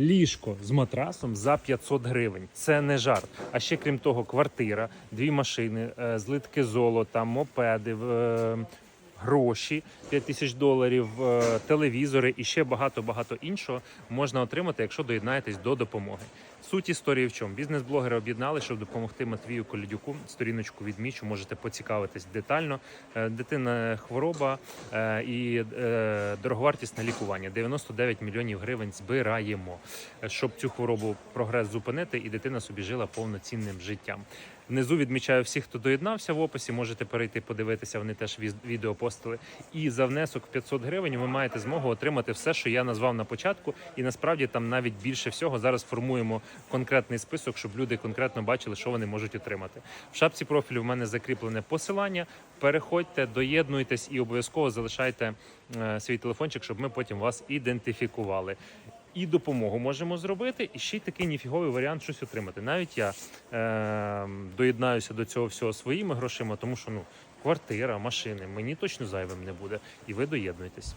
Ліжко з матрасом за 500 гривень. Це не жарт. А ще крім того, квартира, дві машини, е, злитки золота, мопеди. Гроші 5 тисяч доларів, е, телевізори і ще багато багато іншого можна отримати, якщо доєднаєтесь до допомоги. Суть історії в чому бізнес-блогери об'єднали, щоб допомогти Матвію Колядюку. Сторіночку відмічу, можете поцікавитись детально. Е, Дитина хвороба е, і дороговартісне лікування. 99 мільйонів гривень збираємо, щоб цю хворобу прогрес зупинити, і дитина собі жила повноцінним життям. Внизу відмічаю всіх, хто доєднався в описі. Можете перейти подивитися. Вони теж відео постили. І за внесок в 500 гривень ви маєте змогу отримати все, що я назвав на початку. І насправді там навіть більше всього зараз формуємо конкретний список, щоб люди конкретно бачили, що вони можуть отримати. В шапці профілю в мене закріплене посилання. Переходьте, доєднуйтесь і обов'язково залишайте е, свій телефончик, щоб ми потім вас ідентифікували. І допомогу можемо зробити, і ще й такий ніфіговий варіант щось отримати. Навіть я е, доєднаюся до цього всього своїми грошима, тому що ну квартира, машини мені точно зайвим не буде, і ви доєднуєтесь.